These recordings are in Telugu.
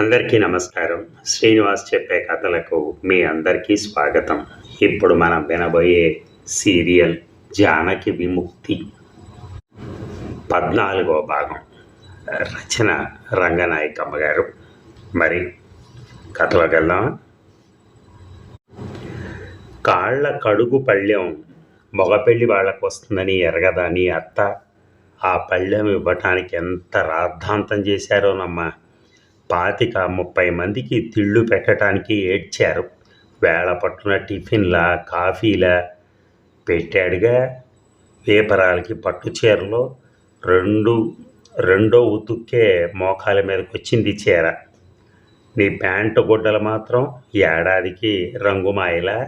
అందరికీ నమస్కారం. శ్రీనివాస్ చెప్పే కథలకు మీ అందరికీ స్వాగతం. ఇప్పుడు మనం వినబోయే సీరియల్ జానకి విముక్తి. పద్నాలుగో భాగం. రచన రంగనాయకమ్మ గారు. మరి కథలోకి వెళ్దామా? కాళ్ళ కడుగు పళ్ళెం మగపెళ్ళి వాళ్ళకు వస్తుందని ఎరగదని అత్త? ఆ పళ్ళెం ఇవ్వటానికి ఎంత రాద్ధాంతం చేశారోనమ్మా? పాతిక ముప్పై మందికి తిళ్ళు పెట్టడానికి ఏడ్చారు. వేళ పట్టున టిఫిన్లా కాఫీలా పెట్టాడుగా. వేపరాలకి పట్టు చీరలో రెండు రెండో ఉతుక్కే మోకాల మీదకి వచ్చింది చీర. నీ ప్యాంటు గుడ్డలు మాత్రం ఏడాదికి రంగుమాయలా?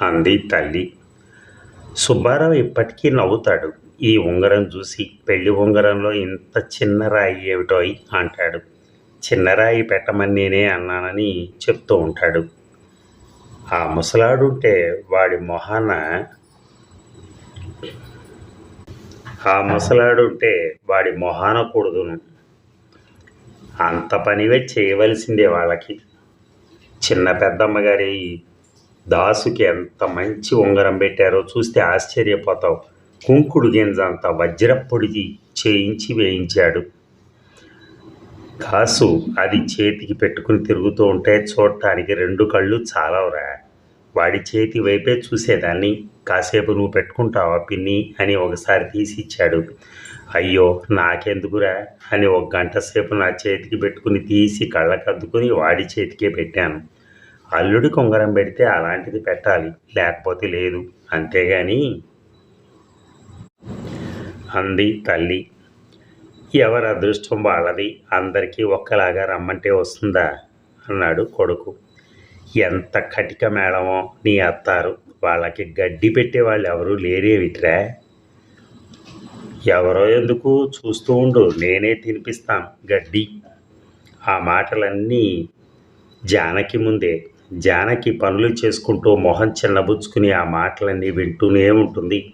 అంది తల్లి. సుబ్బారావు ఇప్పటికీ నవ్వుతాడు. ఈ ఉంగరం చూసి పెళ్ళి ఉంగరంలో ఇంత చిన్న రాయి ఏమిటోయ్? అంటాడు. చిన్నరాయి పెట్టమని నేనే అన్నానని చెప్తూ ఉంటాడు. ఆ ముసలాడుంటే వాడి మొహాన ఆ ముసలాడుంటే వాడి మొహాన కూడదును. అంత పనివే చేయవలసిందే వాళ్ళకి. చిన్న పెద్దమ్మ గారి దాసుకి ఎంత మంచి ఉంగరం పెట్టారో చూస్తే ఆశ్చర్యపోతావు. కుంకుడు గింజ అంత వజ్రప్పొడికి చేయించి వేయించాడు. కాసు అది చేతికి పెట్టుకుని తిరుగుతూ ఉంటే చూడటానికి రెండు కళ్ళు చాలవురా. వాడి చేతి వైపే చూసేదాన్ని. కాసేపు నువ్వు పెట్టుకుంటావా పిన్ని? అని ఒకసారి తీసి ఇచ్చాడు. అయ్యో నాకెందుకురా? అని ఒక గంట సేపు నా చేతికి పెట్టుకుని తీసి కళ్ళకద్దుకుని వాడి చేతికే పెట్టాను. అల్లుడి ఉంగరం పెడితే అలాంటిది పెట్టాలి. లేకపోతే లేదు. అంతేగాని అంది తల్లి. ఎవరి అదృష్టం వాళ్ళది? అందరికీ ఒక్కలాగా రమ్మంటే వస్తుందా? అన్నాడు కొడుకు. ఎంత కటిక మేళమో నీ అత్తారు. వాళ్ళకి గడ్డి పెట్టేవాళ్ళు లేరే విట్రా ఎవరో ఎందుకు చూస్తూ ఉండు నేనే తినిపిస్తాను గడ్డి. ఆ మాటలన్నీ జానకి ముందే జానకి పనులు చేసుకుంటూ మొహం చిన్నబుచ్చుకుని ఆ మాటలన్నీ వింటూనే ఉంటుంది.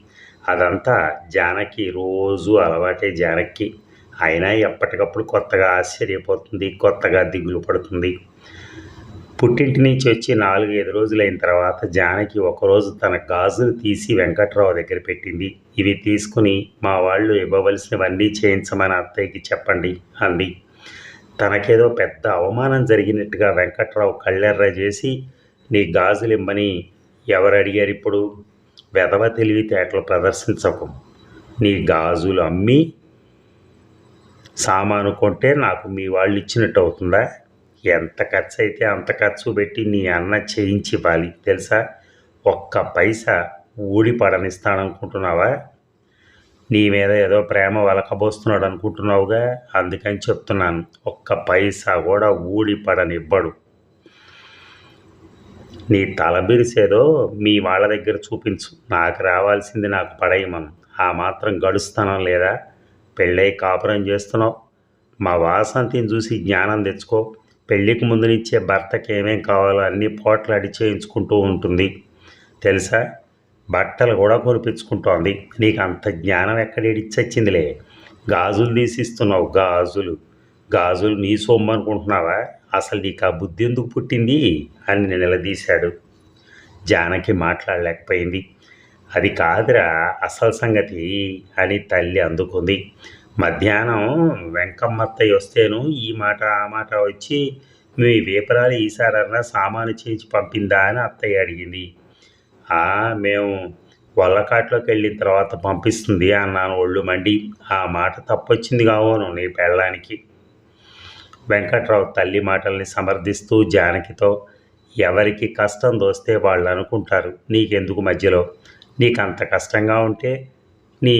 అదంతా జానకి రోజు అలవాటే జానకి అయినా ఎప్పటికప్పుడు కొత్తగా ఆశ్చర్యపోతుంది కొత్తగా దిగులు పడుతుంది. పుట్టింటి నుంచి వచ్చి నాలుగు ఐదు రోజులైన తర్వాత జానకి ఒకరోజు తన గాజులు తీసి వెంకట్రావు దగ్గర పెట్టింది. ఇవి తీసుకుని మా వాళ్ళు ఇవ్వవలసినవన్నీ చేయించమని అత్తయ్యకి చెప్పండి అంది. తనకేదో పెద్ద అవమానం జరిగినట్టుగా వెంకట్రావు కళ్ళెర్ర చేసి నీ గాజులు ఇమ్మని ఎవరు అడిగారు ఇప్పుడు వెధవ తెలివితేటలు ప్రదర్శించకు. నీ గాజులు అమ్మి సామాను కొంటే నాకు మీ వాళ్ళు ఇచ్చినట్టు అవుతుందా? ఎంత ఖర్చు అయితే అంత ఖర్చు పెట్టి నీ అన్న చేయించి ఇవ్వాలి తెలుసా? ఒక్క పైసా ఊడిపడనిస్తాననుకుంటున్నావా నీ మీద ఏదో ప్రేమ వలకబోస్తున్నాడు అనుకుంటున్నావుగా? అందుకని చెప్తున్నాను ఒక్క పైసా కూడా ఊడి పడనివ్వడు నీ తల బిరిసేదో మీ వాళ్ళ దగ్గర చూపించు నాకు రావాల్సింది నాకు పడేయమను. ఆ మాత్రం గడుస్తానం లేదా? పెళ్ళై కాపురం చేస్తున్నావు. మా వాసంతిని చూసి జ్ఞానం తెచ్చుకో. పెళ్ళికి ముందునిచ్చే భర్తకి ఏమేం కావాలో అన్ని పోట్లాడి చేయించుకుంటూ ఉంటుంది. తెలుసా? బట్టలు కూడా కొనిపించుకుంటోంది. నీకు అంత జ్ఞానం ఎక్కడ ఇడిచొచ్చిందిలే. గాజులు తీసిస్తున్నావు గాజులు. గాజులు నీ సొమ్ము అనుకుంటున్నావా అసలు నీకు ఆ బుద్ధి ఎందుకు పుట్టింది? అని నిలదీశాడు. జానకి మాట్లాడలేకపోయింది. అది కాదురా అసలు సంగతి అని తల్లి అందుకుంది. మధ్యాహ్నం వెంకమ్మత్తయ్య వస్తేను ఈ మాట ఆ మాట వచ్చి మీ వేపరాలు ఈసారన్నా సామాను చేయించి పంపిందా అని అత్తయ్య అడిగింది. మేము వల్లకాట్లోకి వెళ్ళిన తర్వాత పంపిస్తుంది అన్నాను ఒళ్ళు మండి. ఆ మాట తప్పొచ్చింది కావును నీ పెళ్ళానికి. వెంకట్రావు తల్లి మాటల్ని సమర్థిస్తూ జానకితో ఎవరికి కష్టం దోస్తే వాళ్ళు అనుకుంటారు నీకెందుకు మధ్యలో? నీకు అంత కష్టంగా ఉంటే నీ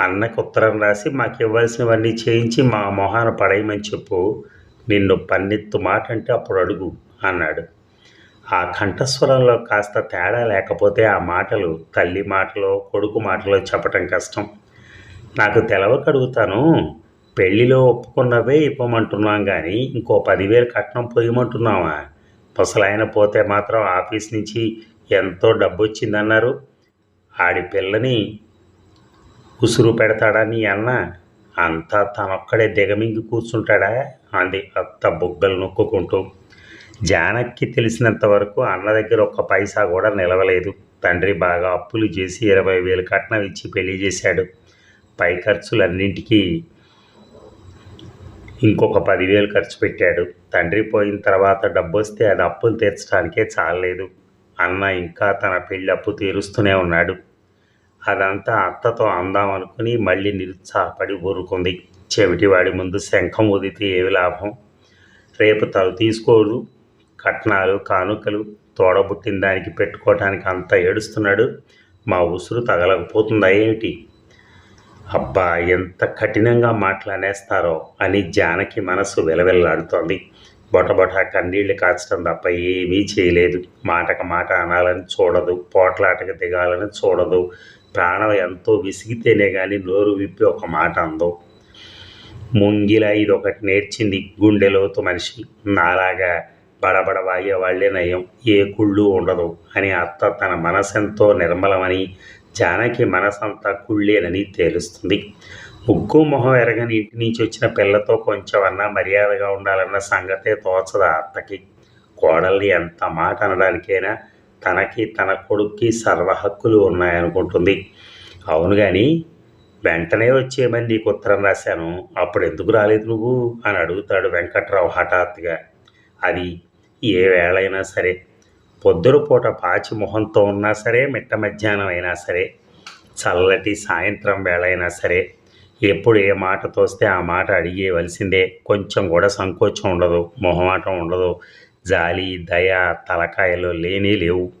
అన్నకు ఉత్తరం రాసి మాకు ఇవ్వాల్సినవన్నీ చేయించి మా మొహాన పడేయమని చెప్పు. నిన్ను పన్నెత్తు మాట అంటే అప్పుడు అడుగు అన్నాడు. ఆ కంఠస్వరంలో కాస్త తేడా లేకపోతే ఆ మాటలు తల్లి మాటలో కొడుకు మాటలో చెప్పటం కష్టం. నాకు తెలవక అడుగుతాను పెళ్ళిలో ఒప్పుకున్నవే ఇవ్వమంటున్నాం కానీ ఇంకో పదివేలు కట్నం పోయమంటున్నావా? ముసలాయన పోతే మాత్రం ఆఫీస్ నుంచి ఎంతో డబ్బు వచ్చిందన్నారు ఆడి పిల్లని ఉసురు పెడతాడా నీ అన్న అంతా తనొక్కడే దిగమింగి కూర్చుంటాడా అంది అత్త బుగ్గలు నొక్కుకుంటూ. జానక్కి తెలిసినంత వరకు అన్న దగ్గర ఒక్క పైసా కూడా నిలవలేదు. తండ్రి బాగా అప్పులు చేసి ఇరవై వేలు కట్నం ఇచ్చి పెళ్ళి చేశాడు. పై ఖర్చులన్నింటికీ ఇంకొక పదివేలు ఖర్చు పెట్టాడు. తండ్రి పోయిన తర్వాత డబ్బు వస్తే అది అప్పులు తీర్చడానికే చాలలేదు. అన్న ఇంకా తన పెళ్ళప్పు అప్పు తీరుస్తూనే ఉన్నాడు. అదంతా అత్తతో అందామనుకుని మళ్ళీ నిరుత్సాహపడి ఊరుకుంది. చెవిటివాడి ముందు శంఖం ఉదితే ఏమి లాభం? రేపు తను తీసుకోడు. కట్నాలు కానుకలు తోడబుట్టిన దానికి పెట్టుకోవటానికి అంత ఏడుస్తున్నాడు. మా ఉసురు తగలకపోతుందా ఏమిటి? అబ్బా ఎంత కఠినంగా మాట్లాడేస్తారో అని జానకి మనసు వెలవెల్లాడుతోంది. బొటబొట కన్నీళ్ళు కాచడం తప్ప ఏమీ చేయలేదు. మాటకు మాట అనాలని చూడదు పోట్లాటకు దిగాలని చూడదు. ప్రాణం ఎంతో విసిగితేనే కానీ నోరు విప్పి ఒక మాట అందో. ముంగిల ఇది ఒకటి నేర్చింది గుండెలోతు మనిషి. నాలాగా బడబడ వాగే వాళ్ళే నయం ఏ కుళ్ళు ఉండదు అని అత్త తన మనసెంతో నిర్మలమని జానకి మనసంతా కుళ్ళేనని తేలుస్తుంది. ముగ్గు మొహం ఎరగని ఇంటి నుంచి వచ్చిన పిల్లతో కొంచెం అన్నా మర్యాదగా ఉండాలన్న సంగతే తోచదు అత్తకి? కోడల్ని ఎంత మాట అనడానికైనా తనకి తన కొడుక్కి సర్వహక్కులు ఉన్నాయనుకుంటుంది. అవును కానీ వెంటనే వచ్చేయమని నీకు ఉత్తరం రాశాను. అప్పుడు ఎందుకు రాలేదు నువ్వు? అని అడుగుతాడు వెంకట్రావు హఠాత్తుగా. అది ఏ వేళైనా సరే. పొద్దున పూట పాచి మొహంతో ఉన్నా సరే మిట్ట మధ్యాహ్నం అయినా సరే చల్లటి సాయంత్రం వేళ అయినా సరే ఎప్పుడు ఏ మాట తోస్తే ఆ మాట అడిగేవలసిందే కొంచెం కూడా సంకోచం ఉండదు మొహమాటం ఉండదు. జాలి దయ తలకాయలు లేనే లేవు.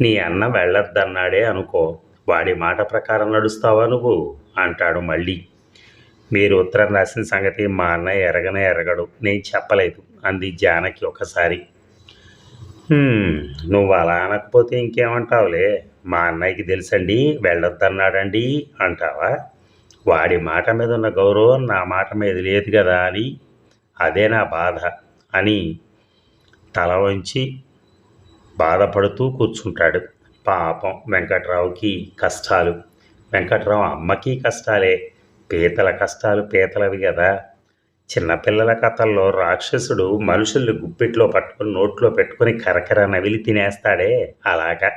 నీ అన్న వెళ్ళొద్దన్నాడే అనుకో వాడి మాట ప్రకారం నడుస్తావా నువ్వు? అంటాడు మళ్ళీ. మీరు ఉత్తరం రాసిన సంగతి మా అన్నయ్య ఎరగనే ఎరగడు నేను చెప్పలేదు అంది జానకి ఒకసారి. నువ్వు అలా అనకపోతే ఇంకేమంటావులే? మా అన్నయ్యకి తెలుసండి వెళ్ళొద్దన్నాడండి అంటావా? వాడి మాట మీద ఉన్న గౌరవం నా మాట మీద లేదు కదా అని అదే నా బాధ అని తల వంచి బాధపడుతూ కూర్చుంటాడు పాపం వెంకట్రావుకి కష్టాలు. వెంకట్రావు అమ్మకి కష్టాలే పీతల కష్టాలు పీతలవి కదా. చిన్నపిల్లల కథల్లో రాక్షసుడు మనుషుల్ని గుప్పిట్లో పట్టుకొని నోట్లో పెట్టుకొని కరకర నవిలి తినేస్తాడే. అలాగా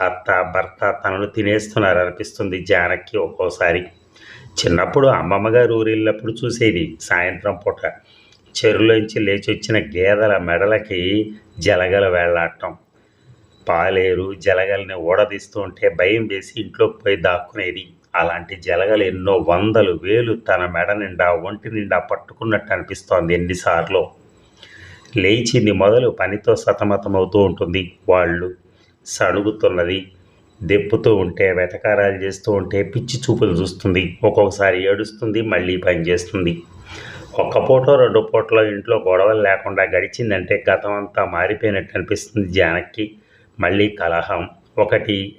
అత్త భర్త తనను తినేస్తున్నారు అనిపిస్తుంది జానకి ఒక్కోసారి. చిన్నప్పుడు అమ్మమ్మ గారు ఊరెళ్ళినప్పుడు చూసేది సాయంత్రం పూట. చెరువులోంచి లేచి వచ్చిన గేదెల మెడలకి జలగల వేళ్ళాడటం పాలేరు జలగల్ని ఊడదీస్తూ ఉంటే భయం వేసి ఇంట్లోకి పోయి దాక్కునేది. అలాంటి జలగలు ఎన్నో వందలు వేలు తన మెడ నిండా ఒంటి నిండా పట్టుకున్నట్టు అనిపిస్తోంది ఎన్నిసార్లు. లేచింది మొదలు పనితో సతమతమవుతూ ఉంటుంది వాళ్ళు. సణుగుతున్నది దెప్పుతూ ఉంటే వెటకారాలు చేస్తూ ఉంటే పిచ్చి చూపులు చూస్తుంది. ఒక్కొక్కసారి ఏడుస్తుంది మళ్ళీ పని చేస్తుంది. ఒక్క పూట రెండు పూటలో ఇంట్లో గొడవలు లేకుండా గడిచిందంటే గతం అంతా మారిపోయినట్టు అనిపిస్తుంది జానక్కి మళ్ళీ కలహం. ఒకటి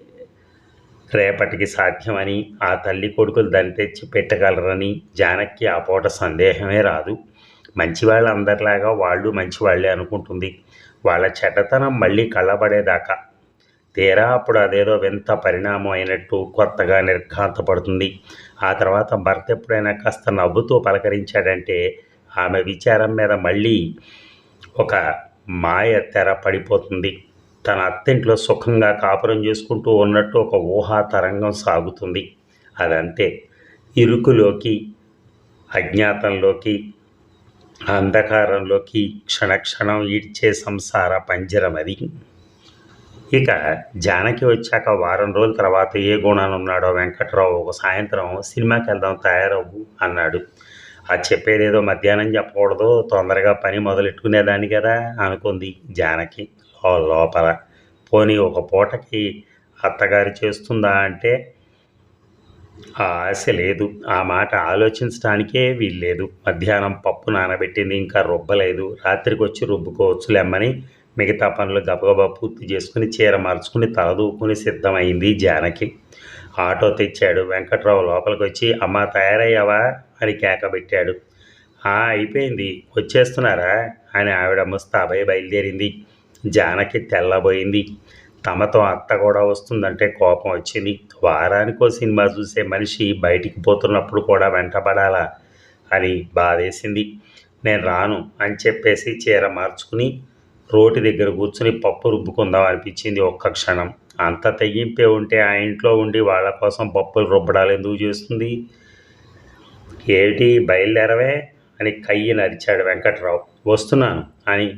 రేపటికి సాధ్యమని ఆ తల్లి కొడుకులు దాన్ని తెచ్చి పెట్టగలరని జానక్కి ఆ పూట సందేహమే రాదు. మంచివాళ్ళందరిలాగా వాళ్ళు మంచివాళ్ళే అనుకుంటుంది. వాళ్ళ చెడ్డతనం మళ్ళీ కళ్ళబడేదాకా. తీరా అప్పుడు అదేదో వింత పరిణామం అయినట్టు కొత్తగా నిర్ఘాంతపడుతుంది. ఆ తర్వాత భర్త ఎప్పుడైనా కాస్త నవ్వుతూ పలకరించాడంటే ఆమె విచారం మీద మళ్ళీ ఒక మాయ తెర పడిపోతుంది. తన అత్తింట్లో సుఖంగా కాపురం చేసుకుంటూ ఉన్నట్టు ఒక ఊహా తరంగం సాగుతుంది. అదంతే. ఇరుకులోకి అజ్ఞాతంలోకి అంధకారంలోకి క్షణక్షణం ఈడ్చే సంసార పంజరం అది. ఇక జానకి వచ్చాక వారం రోజుల తర్వాత ఏ గుణాలు ఉన్నాడో వెంకట్రావు ఒక సాయంత్రం సినిమాకి వెళ్దాం తయారవ్వు అన్నాడు. అది చెప్పేదేదో మధ్యాహ్నం చెప్పకూడదు తొందరగా పని మొదలెట్టుకునేదాన్ని కదా అనుకుంది జానకి లోపల. పోనీ ఒక పూటకి అత్తగారు చేస్తుందా అంటే ఆ ఆశ లేదు. ఆ మాట ఆలోచించడానికే వీల్లేదు. మధ్యాహ్నం పప్పు నానబెట్టింది ఇంకా రుబ్బలేదు. రాత్రికి వచ్చి రుబ్బుకోవచ్చులేమ్మని మిగతా పనులు గబగబా పూర్తి చేసుకుని చీర మార్చుకుని తలదూకుని సిద్ధమైంది జానకి. ఆటో తెచ్చాడు. వెంకట్రావు లోపలికి వచ్చి అమ్మ తయారయ్యావా? అని కేకబెట్టాడు. "ఆ, అయిపోయింది. వచ్చేస్తున్నారా? అని ఆవిడ ముస్తాబై బయలుదేరింది. జానకి తెల్లబోయింది. తమతో అత్త కూడా వస్తుందంటే కోపం వచ్చింది. వారానికో సినిమా చూసే మనిషి బయటికి పోతున్నప్పుడు కూడా వెంటపడాలా? అని బాధేసింది. నేను రాను అని చెప్పేసి చీర మార్చుకుని రోటి దగ్గర కూర్చుని పప్పు రుబ్బుకుందాం అనిపించింది ఒక్క క్షణం. అంత తెగింపే ఉంటే ఆ ఇంట్లో ఉండి వాళ్ళ కోసం పప్పులు రుబ్బడాలు ఎందుకు చేస్తుంది? ఏమిటి? బయలుదేరవే? అని కయ్యి నరిచాడు వెంకట్రావు. వస్తున్నాను అని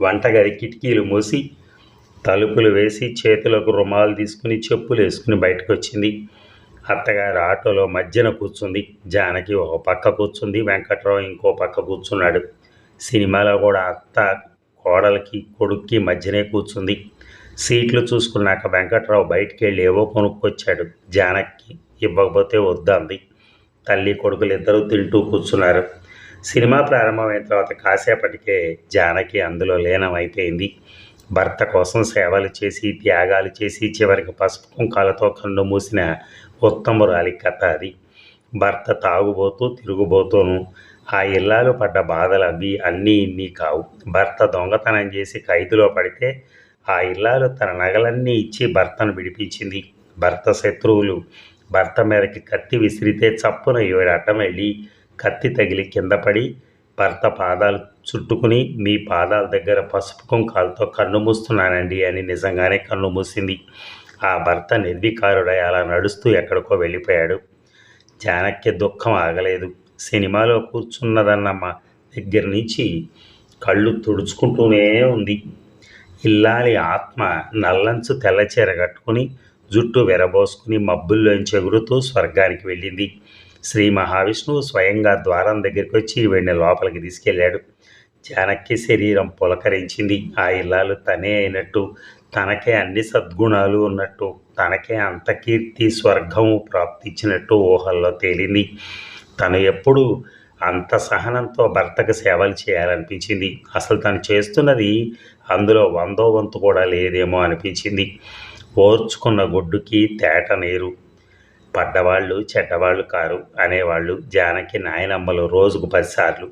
వంటగది కిటికీలు మూసి తలుపులు వేసి చేతులకు రుమాలు తీసుకుని చెప్పులు వేసుకుని బయటకు వచ్చింది అత్తగారు ఆటోలో మధ్యన కూర్చుంది. జానకి ఒక పక్క కూర్చుంది. వెంకట్రావు ఇంకో పక్క కూర్చున్నాడు. సినిమాలో కూడా అత్త కోడలికి కొడుక్కి మధ్యనే కూర్చుంది. సీట్లు చూసుకున్నాక వెంకట్రావు బయటికి వెళ్ళి ఏవో కొనుక్కొచ్చాడు. జానక్కి ఇవ్వకపోతే వద్దంది. తల్లి కొడుకులు ఇద్దరూ తింటూ కూర్చున్నారు. సినిమా ప్రారంభమైన తర్వాత కాసేపటికే జానకి అందులో లీనమైపోయింది. భర్త కోసం సేవలు చేసి త్యాగాలు చేసి చివరికి పసుపు కుంకాలతో కన్ను మూసిన ఉత్తమురాలి కథ అది. భర్త తాగుబోతూ తిరుగుబోతూను ఆ ఇల్లాలు పడ్డ బాధలు అవి అన్నీ ఇన్ని కావు. భర్త దొంగతనం చేసి ఖైదులో పడితే ఆ ఇల్లాలు తన నగలన్నీ ఇచ్చి భర్తను విడిపించింది. భర్త శత్రువులు. భర్త మీదకి కత్తి విసిరితే చప్పున ఈవిడ అడ్డం వెళ్ళి కత్తి తగిలి కింద పడి భర్త పాదాలు చుట్టుకుని మీ పాదాల దగ్గర పసుపు కుంకాలతో కన్ను మూస్తున్నానండి అని నిజంగానే కన్ను మూసింది. ఆ భర్త నిర్వికారుడై అలా నడుస్తూ ఎక్కడికో వెళ్ళిపోయాడు. జానక్య దుఃఖం ఆగలేదు. సినిమాలో కూర్చున్నదన్న మా దగ్గర నుంచి కళ్ళు తుడుచుకుంటూనే ఉంది. ఇల్లాలి ఆత్మ నల్లంచు తెల్లచీర కట్టుకుని జుట్టు విరబోసుకుని మబ్బుల్లోంచి ఎగురుతూ స్వర్గానికి వెళ్ళింది. శ్రీ మహావిష్ణువు స్వయంగా ద్వారం దగ్గరికి వచ్చి వీడిని లోపలికి తీసుకెళ్ళాడు. జానక్య శరీరం పులకరించింది. ఆ ఇల్లాలు తనే అయినట్టు తనకే అన్ని సద్గుణాలు ఉన్నట్టు తనకే అంత కీర్తి స్వర్గము ప్రాప్తించినట్టు ఊహల్లో తేలింది. తను ఎప్పుడు అంత సహనంతో భర్తకు సేవలు చేయాలనిపించింది. అసలు తను చేస్తున్నది అందులో వందో వంతు కూడా లేదేమో అనిపించింది. ఓర్చుకున్న గొడ్డుకి తేట నీరు. పడ్డవాళ్ళు చెడ్డవాళ్ళు కారు అనేవాళ్ళు జానకి నాయనమ్మలు రోజుకు పదిసార్లు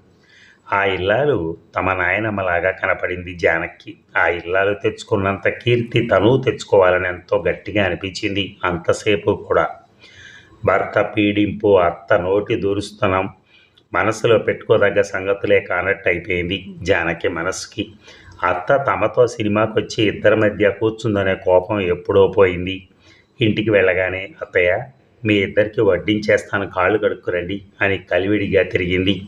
ఆ ఇల్లాలు తమ నాయనమ్మలాగా కనపడింది జానక్కి ఆ ఇల్లాలు తెచ్చుకున్నంత కీర్తి తను తెచ్చుకోవాలని ఎంతో గట్టిగా అనిపించింది అంతసేపు కూడా. భర్త పీడింపు అత్త నోటి దూరుస్తనం మనసులో పెట్టుకోదగ్గ సంగతులే కానట్టు అయిపోయింది జానకి మనసుకి. అత్త తమతో సినిమాకి వచ్చి ఇద్దరి మధ్య కూర్చుందనే కోపం ఎప్పుడో పోయింది. ఇంటికి వెళ్ళగానే అత్తయ్య మీ ఇద్దరికి వడ్డించేస్తాను కాళ్ళు కడుక్కురండి అని కలివిడిగా తిరిగింది.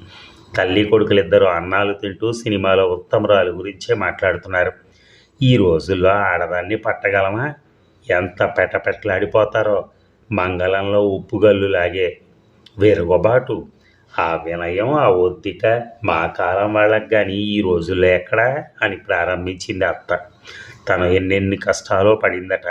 తల్లి కొడుకులిద్దరూ అన్నాలు తింటూ సినిమాలో ఉత్తమరాలు గురించే మాట్లాడుతున్నారు. ఈ రోజుల్లో ఆడదాన్ని పట్టగలమా? ఎంత పెటపెట్లాడిపోతారో మంగళంలో ఉప్పుగల్లు లాగే. విరగబాటు ఆ వినయం ఆ ఒత్తిట మా కాలం వాళ్ళకి కానీ ఈ రోజుల్లో ఎక్కడా అని ప్రారంభించింది అత్త. తను ఎన్నెన్ని కష్టాలో పడిందట.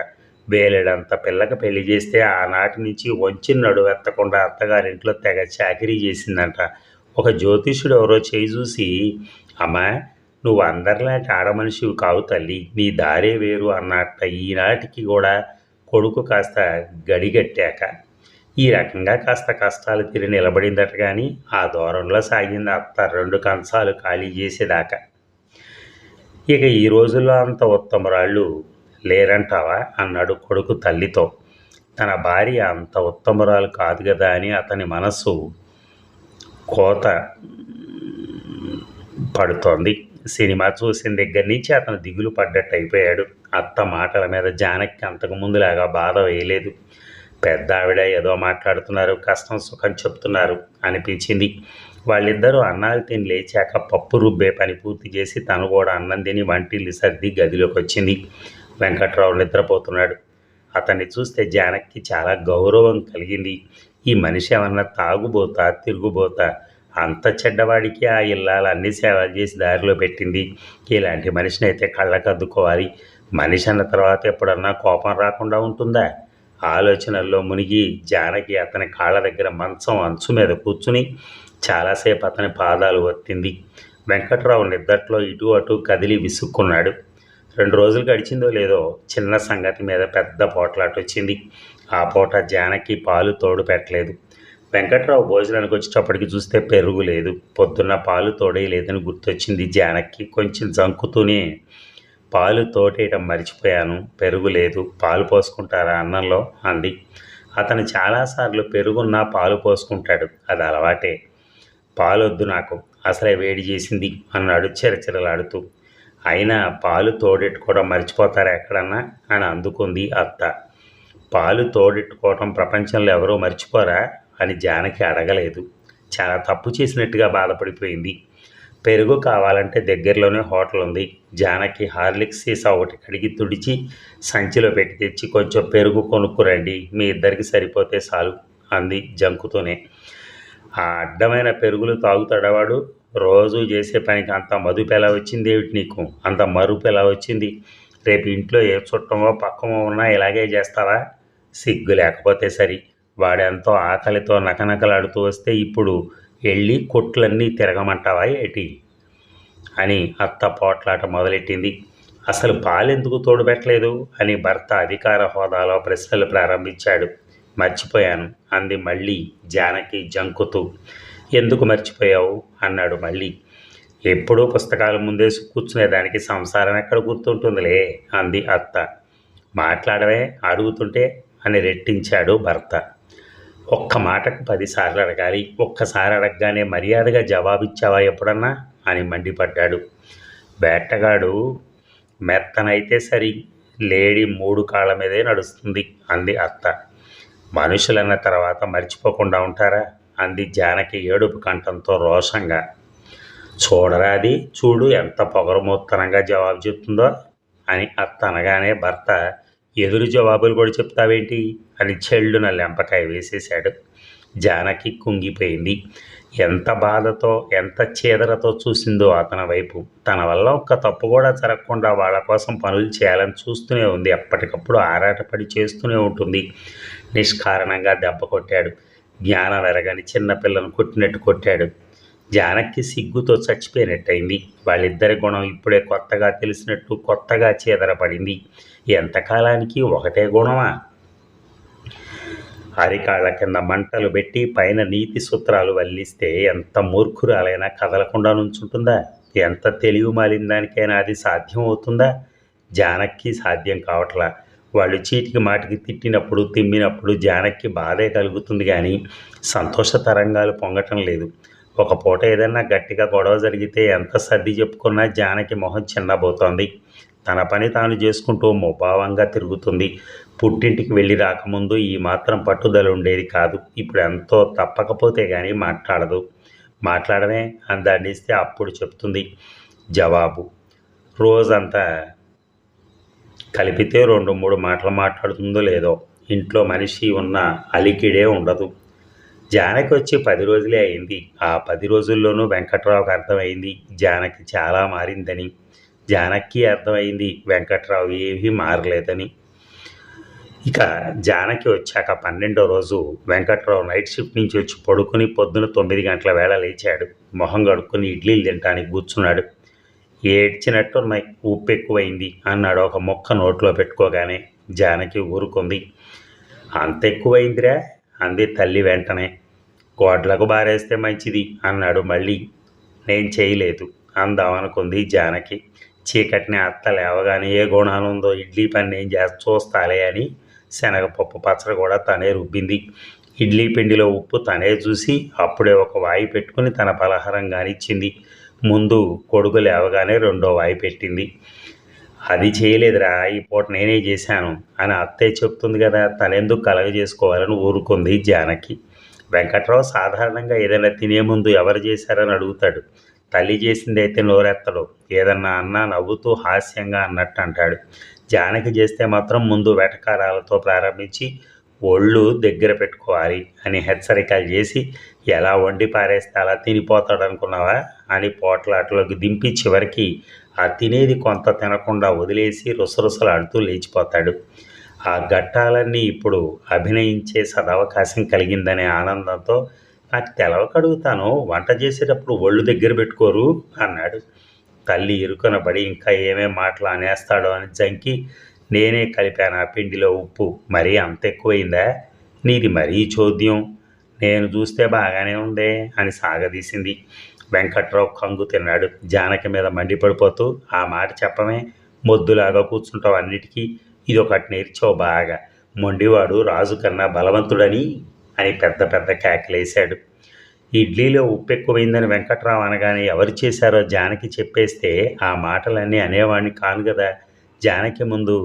వేలేడంత పిల్లకి పెళ్ళి చేస్తే ఆనాటి నుంచి వంచిన నడువెత్తకుండా అత్తగారింట్లో తెగ చాకరీ చేసిందంట. ఒక జ్యోతిష్యుడు ఎవరో చేయి చూసి అమ్మా నువ్వు అందరిలాంటి ఆడమనిషివి కావు తల్లి. నీ దారే వేరు అన్నట్ట. ఈనాటికి కూడా కొడుకు కాస్త గడిగట్టాక ఈ రకంగా కాస్త కష్టాలు తిరిగి నిలబడిందట కానీ ఆ దూరంలో సాగింది అత్త రెండు కంచాలు ఖాళీ చేసేదాకా. ఇక ఈ రోజుల్లో అంత ఉత్తమరాళ్ళు లేరంటావా? అన్నాడు కొడుకు తల్లితో. తన భార్య అంత ఉత్తమరాలు కాదు కదా అని అతని మనస్సు కోత పడుతోంది. సినిమా చూసిన దగ్గర నుంచి అతను దిగులు పడ్డట్టు అయిపోయాడు. అత్త మాటల మీద జానకి అంతకు ముందులాగా బాధ వేయలేదు. పెద్ద ఆవిడ ఏదో మాట్లాడుతున్నారు కష్టం సుఖం చెప్తున్నారు అనిపించింది. వాళ్ళిద్దరూ అన్నాలు తిని లేచాక పప్పు రుబ్బే పని పూర్తి చేసి తను కూడా అన్నం తిని వంటిల్లు సర్ది గదిలోకి వచ్చింది. వెంకట్రావు నిద్రపోతున్నాడు. అతన్ని చూస్తే జానక్కి చాలా గౌరవం కలిగింది. ఈ మనిషి ఏమన్నా తాగుబోతా తిరుగుబోతా అంత చెడ్డవాడికి ఆ ఇల్లాలు అన్ని సేవలు చేసి దారిలో పెట్టింది. ఇలాంటి మనిషిని అయితే కళ్ళకు అద్దుకోవాలి మనిషి అన్న తర్వాత ఎప్పుడన్నా కోపం రాకుండా ఉంటుందా? ఆలోచనల్లో మునిగి జానకి అతని కాళ్ళ దగ్గర మంచం అంచు మీద కూర్చుని చాలాసేపు అతని పాదాలు ఒత్తింది. వెంకట్రావు నిద్దట్లో ఇటు అటు కదిలి విసుక్కున్నాడు. రెండు రోజులు గడిచిందో లేదో చిన్న సంగతి మీద పెద్ద పోట్లాట వచ్చింది ఆ పూట జానకి పాలు తోడు పెట్టలేదు. వెంకట్రావు భోజనానికి వచ్చేటప్పటికి చూస్తే పెరుగు లేదు పొద్దున్న పాలు తోడేయలేదని గుర్తొచ్చింది జానకి. కొంచెం జంకుతూనే పాలు తోటేయటం మర్చిపోయాను పెరుగు లేదు పాలు పోసుకుంటారా అన్నంలో? అంది. అతను చాలాసార్లు పెరుగున్నా పాలు పోసుకుంటాడు అది అలవాటే. పాలొద్దు నాకు అసలే వేడి చేసింది అన్నాడు చిరచిరలాడుతూ. అయినా పాలు తోడెట్టుకోవడం మర్చిపోతారా ఎక్కడన్నా? అని అందుకుంది అత్త. పాలు తోడెట్టుకోవడం ప్రపంచంలో ఎవరూ మర్చిపోరా? అని జానకి అడగలేదు. చాలా తప్పు చేసినట్టుగా బాధపడిపోయింది. పెరుగు కావాలంటే దగ్గరలోనే హోటల్ ఉంది. జానకి హార్లిక్స్ సీసా ఒకటి కడిగి తుడిచి సంచిలో పెట్టి తెచ్చి కొంచెం పెరుగు కొనుక్కురండి మీ ఇద్దరికి సరిపోతే చాలు అంది జంకుతూనే. ఆ అడ్డమైన పెరుగులు తాగుతాడవాడు? రోజు చేసే పనికి అంత మదుపు ఎలా వచ్చింది ఏమిటి నీకు? అంత మరుపు ఎలా వచ్చింది? రేపు ఇంట్లో ఏ చుట్టమో పక్కమో ఉన్నా ఇలాగే చేస్తావా? సిగ్గు లేకపోతే సరి. వాడెంతో ఆకలితో నకనకలాడుతూ వస్తే ఇప్పుడు వెళ్ళి కొట్లన్నీ తిరగమంటావా ఏటి? అని అత్త పోట్లాట మొదలెట్టింది. అసలు పాలెందుకు తోడుపెట్టలేదు? అని భర్త అధికార హోదాలో ప్రశ్నలు ప్రారంభించాడు. మర్చిపోయాను అంది మళ్ళీ జానకి జంకుతూ. ఎందుకు మర్చిపోయావు? అన్నాడు మళ్ళీ. ఎప్పుడూ పుస్తకాల ముందే కూర్చునేదానికి సంసారం ఎక్కడ గుర్తుంటుందిలే? అంది అత్త. మాట్లాడవే అడుగుతుంటే అని రెట్టించాడు భర్త. ఒక్క మాటకు పదిసార్లు అడగాలి. ఒక్కసారి అడగగానే మర్యాదగా జవాబిచ్చావా ఎప్పుడన్నా? అని మండిపడ్డాడు. వేటగాడు మెత్తనైతే సరి లేడీ మూడు కాళ్ళ మీదే నడుస్తుంది అంది అత్త. మనుషులన్న తర్వాత మర్చిపోకుండా ఉంటారా? అంది జానకి ఏడుపు కంఠంతో రోషంగా. చూడరాది చూడు ఎంత పొగరమూత్తనంగా జవాబు చెప్తుందో అని అత్త అనగానే భర్త ఎదురు జవాబులు కూడా చెప్తావేంటి? అని చెల్లున లెంపకాయ వేసేశాడు. జానకి కుంగిపోయింది. ఎంత బాధతో ఎంత చీదరతో చూసిందో అతని వైపు. తన వల్ల ఒక్క తప్పు కూడా జరగకుండా వాళ్ళ కోసం పనులు చేయాలని చూస్తూనే ఉంది. ఎప్పటికప్పుడు ఆరాటపడి చేస్తూనే ఉంటుంది. నిష్కారణంగా దెబ్బ కొట్టాడు. జ్ఞానం ఎరగని చిన్నపిల్లను కొట్టినట్టు కొట్టాడు. జానక్కి సిగ్గుతో చచ్చిపోయినట్టయింది. వాళ్ళిద్దరి గుణం ఇప్పుడే కొత్తగా తెలిసినట్టు కొత్తగా చీదరపడింది. ఎంతకాలానికి ఒకటే గుణమా? అరికాళ్ళ కింద మంటలు పెట్టి పైన నీతి సూత్రాలు వల్లిస్తే ఎంత మూర్ఖురాలైనా కదలకుండా నుంచుంటుందా? ఎంత తెలివి మాలిన దానికైనా అది సాధ్యం అవుతుందా జానక్కి సాధ్యం కావట్లా. వాళ్ళు చీటికి మాటికి తిట్టినప్పుడు తిమ్మినప్పుడు జానక్కి బాధే కలుగుతుంది కానీ సంతోష తరంగాలు పొంగటం లేదు. ఒక పూట ఏదైనా గట్టిగా గొడవ జరిగితే ఎంత సర్ది చెప్పుకున్నా జానకి మొహం చిన్నబోతోంది. తన పని తాను చేసుకుంటూ ముభావంగా తిరుగుతుంది. పుట్టింటికి వెళ్ళి రాకముందు ఈ మాత్రం పట్టుదల ఉండేది కాదు. ఇప్పుడు ఎంతో తప్పకపోతే కానీ మాట్లాడదు. మాట్లాడమే అందండిస్తే అప్పుడు చెప్తుంది జవాబు. రోజంతా కలిపితే రెండు మూడు మాటలు మాట్లాడుతుందో లేదో ఇంట్లో మనిషి ఉన్న అలికిడే ఉండదు. జానకి వచ్చి పది రోజులే అయింది. ఆ పది రోజుల్లోనూ వెంకట్రావుకి అర్థమైంది. జానకి చాలా మారిందని. జానకి అర్థమైంది వెంకట్రావు ఏమీ మారలేదని. ఇక జానకి వచ్చాక పన్నెండో రోజు వెంకట్రావు నైట్ షిఫ్ట్ నుంచి వచ్చి పడుకుని పొద్దున తొమ్మిది గంటల వేళ లేచాడు. మొహం కడుక్కొని ఇడ్లీలు తినడానికి కూర్చున్నాడు. ఏడ్చినట్టున్నాయి ఉప్పు ఎక్కువైంది అన్నాడు ఒక మొక్క నోట్లో పెట్టుకోగానే జానకి ఊరుకుంది. అంత ఎక్కువైందిరా? అంది తల్లి వెంటనే. గోడ్లకు బారేస్తే మంచిది అన్నాడు మళ్ళీ. నేను చేయలేదు అందామనుకుంది జానకి. చీకటిని అత్త లేవగానే ఏ గుణాలు ఉందో ఇడ్లీ పని ఏం చేస్తా చూస్తాలే అని శనగపప్పు పచ్చడి కూడా తనే రుబ్బింది. ఇడ్లీ పిండిలో ఉప్పు తనే చూసి అప్పుడే ఒక వాయి పెట్టుకుని తన పలహారం కానిచ్చింది ముందు కొడుకు లేవగానే రెండో వాయి పెట్టింది. అది చేయలేదురా ఈ పూట నేనే చేశాను అని అత్తయ్య చెప్తుంది కదా తనెందుకు కలగ చేసుకోవాలని ఊరుకుంది జానకి. వెంకట్రావు సాధారణంగా ఏదైనా తినే ముందు ఎవరు చేశారని అడుగుతాడు. తల్లి చేసింది అయితే నోరెత్తడు. ఏదన్నా అన్నా నవ్వుతూ హాస్యంగా అన్నట్టు అంటాడు జానకి చేస్తే మాత్రం ముందు వెటకారాలతో ప్రారంభించి ఒళ్ళు దగ్గర పెట్టుకోవాలి అని హెచ్చరికలు చేసి ఎలా వండి పారేస్తే అలా తినిపోతాడు అనుకున్నావా అని పోట్లాటలోకి దింపి చివరికి ఆ తినేది కొంత తినకుండా వదిలేసి రుసరుసలాడుతూ లేచిపోతాడు. ఆ ఘట్టాలన్నీ ఇప్పుడు అభినయించే సదవకాశం కలిగిందనే ఆనందంతో నాకు తెలవకడుగుతాను వంట చేసేటప్పుడు ఒళ్ళు దగ్గర పెట్టుకోరు అన్నాడు. తల్లి ఇరుకనబడి ఇంకా ఏమేం మాటలు అనేస్తాడో అని జంకి నేనే కలిపాను ఆ పిండిలో ఉప్పు మరీ అంత ఎక్కువైందా? నీది మరీ చోద్యం నేను చూస్తే బాగానే ఉందే అని సాగదీసింది. వెంకట్రావు కంగు తిన్నాడు. జానకి మీద మండిపడిపోతూ ఆ మాట చెప్పమే మొద్దులాగా కూర్చుంటావు అన్నిటికీ ఇది ఒకటి నేర్చావు బాగా. మొండివాడు రాజు కన్నా బలవంతుడని అని పెద్ద పెద్ద కేకలేశాడు ఇడ్లీలో ఉప్పు ఎక్కువైందని వెంకట్రావు అనగానే ఎవరు చేశారో జానకి చెప్పేస్తే ఆ మాటలన్నీ అనేవాడిని కాను కదా. జానకి ముందు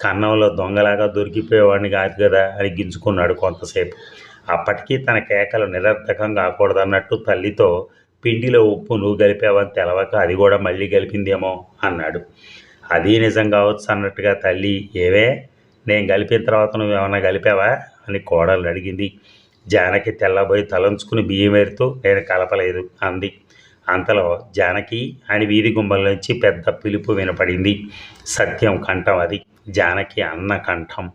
కన్నంలో దొంగలాగా దొరికిపోయేవాడిని కాదు కదా అని గింజుకున్నాడు కొంతసేపు. అప్పటికీ తన కేకలు నిరర్థకం కాకూడదన్నట్టు తల్లితో పిండిలో ఉప్పు నువ్వు గలిపావని తెలవక అది కూడా మళ్ళీ గలిపిందేమో అన్నాడు. అది నిజం కావచ్చు అన్నట్టుగా తల్లి ఏవే? నేను గలిపిన తర్వాత నువ్వేమన్నా గలిపావా అని కోడలు అడిగింది. జానకి తెల్లబోయి తలంచుకుని బియ్యమేరుతూ నేను కలపలేదు అంది. అంతలో జానకి అని వీధి గుంబల్లోంచి పెద్ద పిలుపు వినపడింది. సత్యం కంఠం అది. జానకి అన్న కంఠం.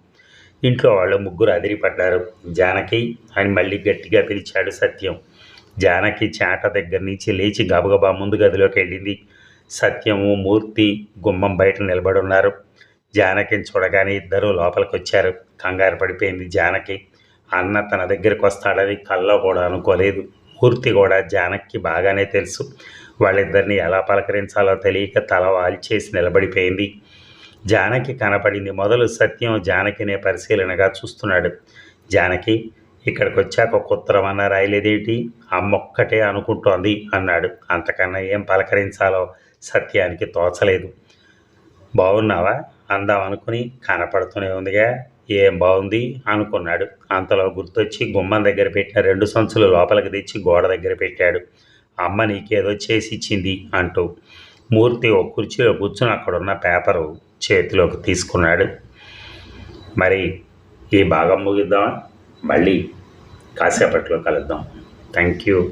ఇంట్లో వాళ్ళు ముగ్గురు అదిరిపడ్డారు. జానకి అని మళ్ళీ గట్టిగా పిలిచాడు సత్యం. జానకి చాట దగ్గర నుంచి లేచి గబగబా ముందు గదిలోకి వెళ్ళింది. సత్యము మూర్తి గుమ్మం బయట నిలబడి ఉన్నారు. జానకిని చూడగానే ఇద్దరూ లోపలికి వచ్చారు కంగారు పడిపోయింది జానకి. అన్న తన దగ్గరికి వస్తాడని కల్లో కూడా అనుకోలేదు. మూర్తి కూడా జానక్కి బాగానే తెలుసు. వాళ్ళిద్దరిని ఎలా పలకరించాలో తెలియక తల వాల్చేసి నిలబడిపోయింది. జానకి కనపడింది మొదలు సత్యం జానకినే పరిశీలనగా చూస్తున్నాడు. జానకి ఇక్కడికి వచ్చాక ఒక ఉత్తరం అన్న అమ్మొక్కటే అనుకుంటోంది అన్నాడు. అంతకన్నా ఏం పలకరించాలో సత్యానికి తోచలేదు. బాగున్నావా అందాం అనుకుని కనపడుతూనే ఉందిగా. ఏం బాగుంది అనుకున్నాడు. అంతలో గుర్తొచ్చి గుమ్మం దగ్గర పెట్టిన రెండు సంచులు లోపలికి తెచ్చి గోడ దగ్గర పెట్టాడు. అమ్మ నీకేదో చేసి ఇచ్చింది అంటూ మూర్తి ఒక కుర్చీలో కూర్చుని అక్కడున్న పేపరు చేతిలోకి తీసుకున్నాడు. మరి ఈ భాగం ముగిద్దామా? మళ్ళీ కాసేపట్లో కలుద్దాం. Thank you.